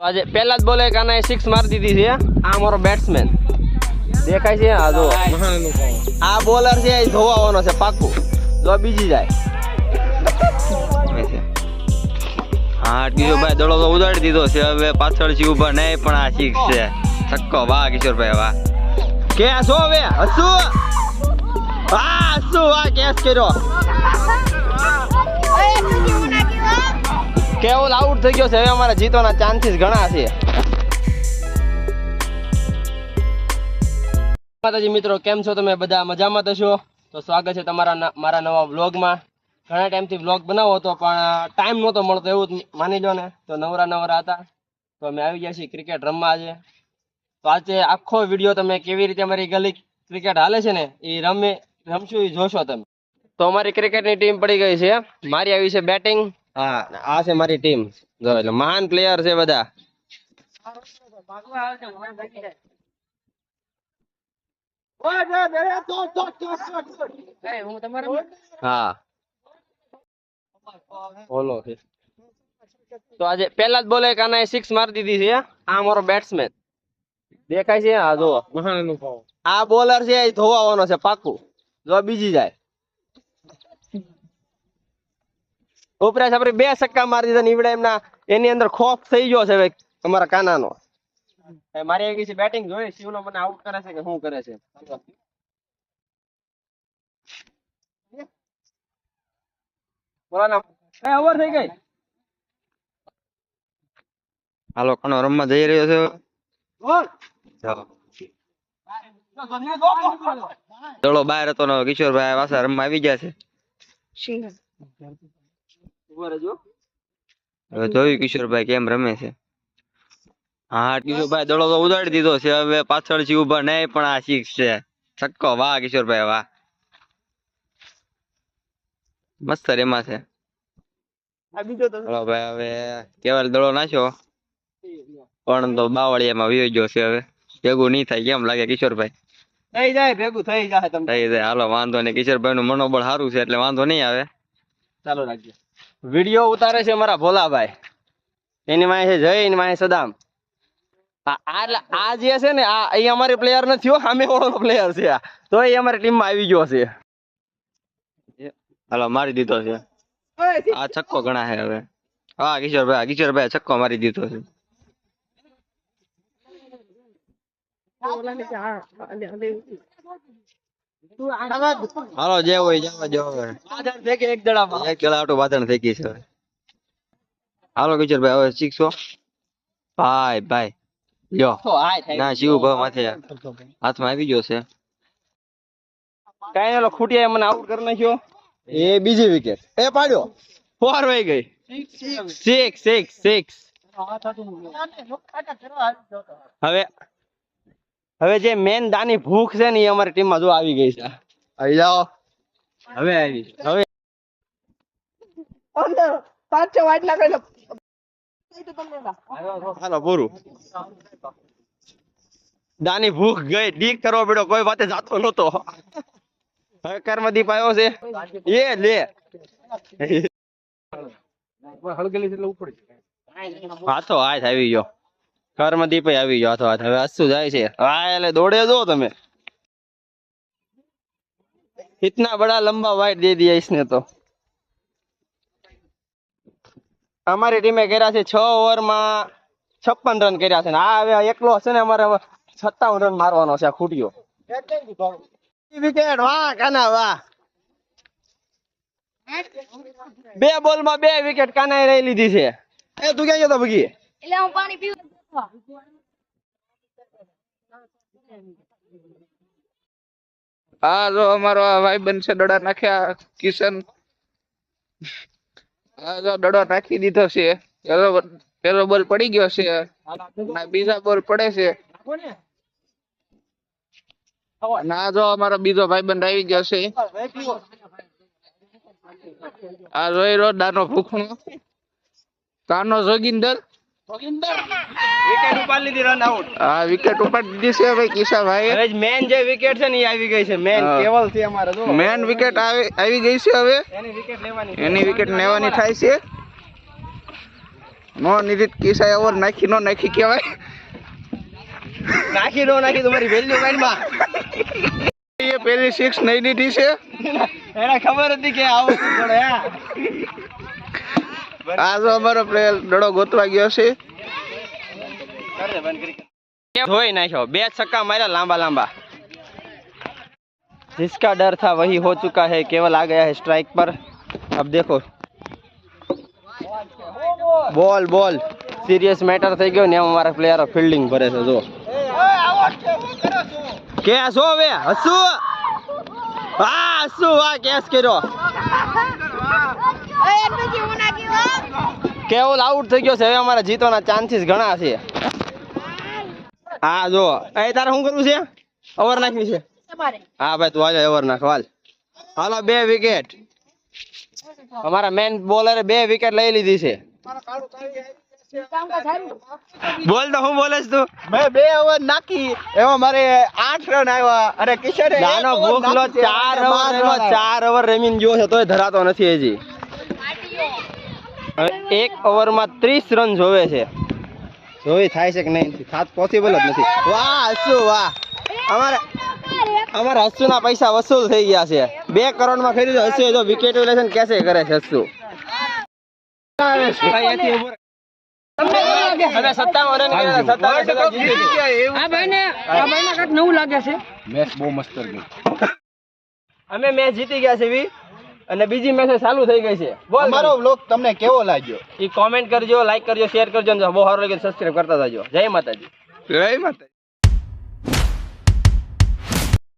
આજે પહેલા જ બોલે કાના સિક્સ મારી દીધી છે. આ અમારો બેટ્સમેન દેખાય છે? આ જો આ બોલર છે, એ ધોવાનો છે પાક્કું જો બીજી જાય. હા કિશોરભાઈ દડો તો ઉડાડી દીધો છે. હવે પાછળ છે ઊભા નહીં, પણ આ સિક્સ છે. છક્કો વાહ કિશોરભાઈ વાહ. કે શું હવે. હસુ. હા, હસુ. આ કેસ કર્યો. કેવલ આઉટ થઈ ગયો છે? હવે અમારા જીતવાના ચાન્સીસ ઘણા છે. માતાજી મિત્રો, કેમ છો તમે? બધા મજામાં છો? તો સ્વાગત છે તમારા મારા નવા વ્લોગમાં. ઘણા ટાઈમથી વ્લોગ બનાવો હતો, પણ ટાઈમ નહોતો મળતો એવું માની લો ને. તો નવરા નવરા હતા. તો અમે આવી ગયા છીએ ક્રિકેટ રમવા આજે. તો આજે આખો વીડિયો તમે કેવી રીતે અમારી ગલી ક્રિકેટ હાલે છે ને, એ રમે, રમશું એ જોશો તમે. તો અમારી ક્રિકેટની ટીમ પડી ગઈ છે. મારી આવી છે બેટિંગ હા આ છે મારી ટીમ જો એટલે મહાન પ્લેયર છે બધા. હા. બોલો તો આજે પહેલા જ બોલે કાના સિક્સ મારી દીધી છે આ મારો બેટ્સમેન દેખાય છે? હા જો આ બોલર છે એ ધોવાનો છે પાક્કું જો બીજી જાય. ઉપરાશ આપણે બે સક્કા મારી દીધા નીવડે એમના એની અંદર ખોફ થઈ ગયો છે અમારા કાનાનો. એ મારી આવી ગઈ છે બેટિંગ જોઈ શિવનો મને આઉટ કરે છે કે શું કરે છે? બોલાના. એ ઓવર થઈ ગઈ. હાલો કણો રમવા જઈ રહ્યો છે? બોલ. ચાલો. દડો બહાર હતો ને કિશોરભાઈ પાછા રમવા આવી ગયા છે. ઊભો રહેજો હવે જોયું કિશોરભાઈ કેમ રમે છે? હા કિશોરભાઈ દડો તો ઉડાડી દીધો છે. હવે પાછળથી ઊભા નહીં પણ આ શીખ છે. છક્કો વાહ કિશોરભાઈ વાહ. મસ્ત રેમાં છે. આ તો ચલો ભાઈ હવે કેવલ દડો નાખ્યો? પણ તો બાવળિયામાં ગયો છે હવે. ભેગું નહીં થાય કેમ લાગે કિશોરભાઈ? થઈ જાય ભેગું થઈ જાય તમને. થઈ જાય હાલો વાંધો નહીં કિશોરભાઈ નું મનોબળ સારું છે એટલે વાંધો નહીં આવે. ચાલો રાખજો. વીડિયો ઉતારે છે અમારા ભોલાભાઈ. એની માથે જય, એની માથે સદામ. આ જે છે ને, આ, એ અમારી પ્લેયર નથી હો, સામે પ્લેયર છે આ. તો એ અમારી ટીમમાં આવી ગયો છે. હાલો, મારી દીધો છે. આ છક્કો ઘણા છે હવે. હા, કિશોરભાઈ કિશોરભાઈ છક્કો મારી દીધો છે. હાલો જે હોય જવા જો હવે. છે કે એક દડામાં એક દડા આટો બાંધણ થઈ ગઈ છે. હાલો કિશોર ભાઈ હવે શીખશો? ભાઈ ભાઈ લ્યો. ના શિવ ભાઈ માથે હાથમાં આવી ગયો છે. કાંઈ ઓલો ખૂટિયાએ મને આઉટ કરી નાખ્યો. એ બીજી વિકેટ એ પાડ્યો. ફોર વહી ગઈ. સિક્સ સિક્સ સિક્સ હવે હવે જે મેન દાની ભૂખ છે ને એ અમારી ટીમમાં જો આવી ગઈ છે. આવી જાઓ. હવે આવી હવે હાલો પૂરું દાની ભૂખ ગઈ. ડીક કરવો પડ્યો. કોઈ વાતે જાતો નતો હવે કર્મદીપ આવ્યો છે. એ લે. હાથો હાથ આવી ગયો. કારમાં દીપ આવી ગયો હવે હસું જાય છે? હા, એટલે દોડે જો તમે. ઇતના બડા લંબા વાઇટ દે દિયા ઇસને તો. અમારી ટીમે કર્યા છે છ ઓવરમાં છપ્પન રન કર્યા છે આ હવે એકલો હશે ને અમારે હવે સત્તાવન રન મારવાનો છે આ ખૂટ્યો. વિકેટ, વાહ, કાના, વાહ. બે બોલમાં બે વિકેટ કાનાએ લઈ લીધી છે. એ તું ક્યાં ગયો તો ભગી? એટલે હું પાણી પીવું. હા, જો અમારો ભાઈ છે, દડા નાખ્યા કિશન. હા, જો દડો નાખી દીધો છે. પેલો પેલો બોલ પડી ગયો છે. બીજા બોલ પડે છે. ના, જો અમારો બીજો ભાઈબંધ આવી ગયો છે. આ રોઈ રો દાનો ભૂખણો. કાનો જોગિંદર. વિકેટ ઉપાડી લીધી રન આઉટ હા વિકેટ ઉપાડી દીધી છે ભાઈ કિશાભાઈ હવે મેન જે વિકેટ છે ને એ આવી ગઈ છે. મેન કેવલ છે અમારે જો. મેન વિકેટ આવી આવી ગઈ છે હવે. એની વિકેટ લેવાની એની વિકેટ લેવાની થાય છે. નો નિરીત કિશા ઓવર નાખી નો નાખી કહેવાય. નાખી નો નાખી તમારી વેલ્યુ માઇન્ડમાં એ પેલી સિક્સ નહીં દીધી છે. એને ખબર હતી કે આવું પડે હા. આ જો અમારો પ્લેયર દડો ગોતવા ગયો છે ધોઈ નાખ્યો બે છક્કા માર્યા લાંબા લાંબા जिसका डर था वही हो चुका है केवल आ गया है स्ट्राइक पर अब देखो બોલ બોલ સિરિયસ મેટર થઈ ગયો ને એમ અમારા પ્લેયરો ફિલ્ડિંગ ભરે છે જો કેસ હો બે હસુ હા હસુ હા કેસ કર્યો કેવલ આઉટ થઈ ગયો છે. હવે અમારા જીતવાના ચાન્સીસ ઘણા છે. હા જો. એ તારે શું કરવું છે? ઓવર નાખવી છે. હા ભાઈ તું આજે ઓવર નાખ. હાલ. હાલો બે વિકેટ અમારા મેન બોલરે બે વિકેટ લઈ લીધી છે. બોલ તો હું બોલે તું? મેં બે ઓવર નાખી. એમાં મારે આઠ રન આવ્યા અને કિશોરે નાનો ભૂખલો ચાર ઓવર ચાર ઓવર રમીને ગયો છે તોય ધરાતો નથી હજી. એક ઓવરમાં ત્રીસ રન જોવે છે. જોઈ થાય છે કે નહીં? થાત પોસિબલ જ નથી. વાહ હસુ વાહ. અમારે અમારા હસુના પૈસા વસૂલ થઈ ગયા છે. બે કરોડમાં ખરીદ્યો હસુ જો વિકેટ લેશન કેસે કરે છે હસુ. અમે મેચ જીતી ગયા છે વી. અને બીજી મેસેજ ચાલુ થઈ ગઈ છે. બોલ. અમારો બ્લોગ તમને કેવો લાગ્યો? એ કોમેન્ટ કરજો લાઈક કરજો શેર કરજો અને બહુ સારું લાગે સબસ્ક્રાઈબ કરતા જાજો. જય માતાજી. જય માતા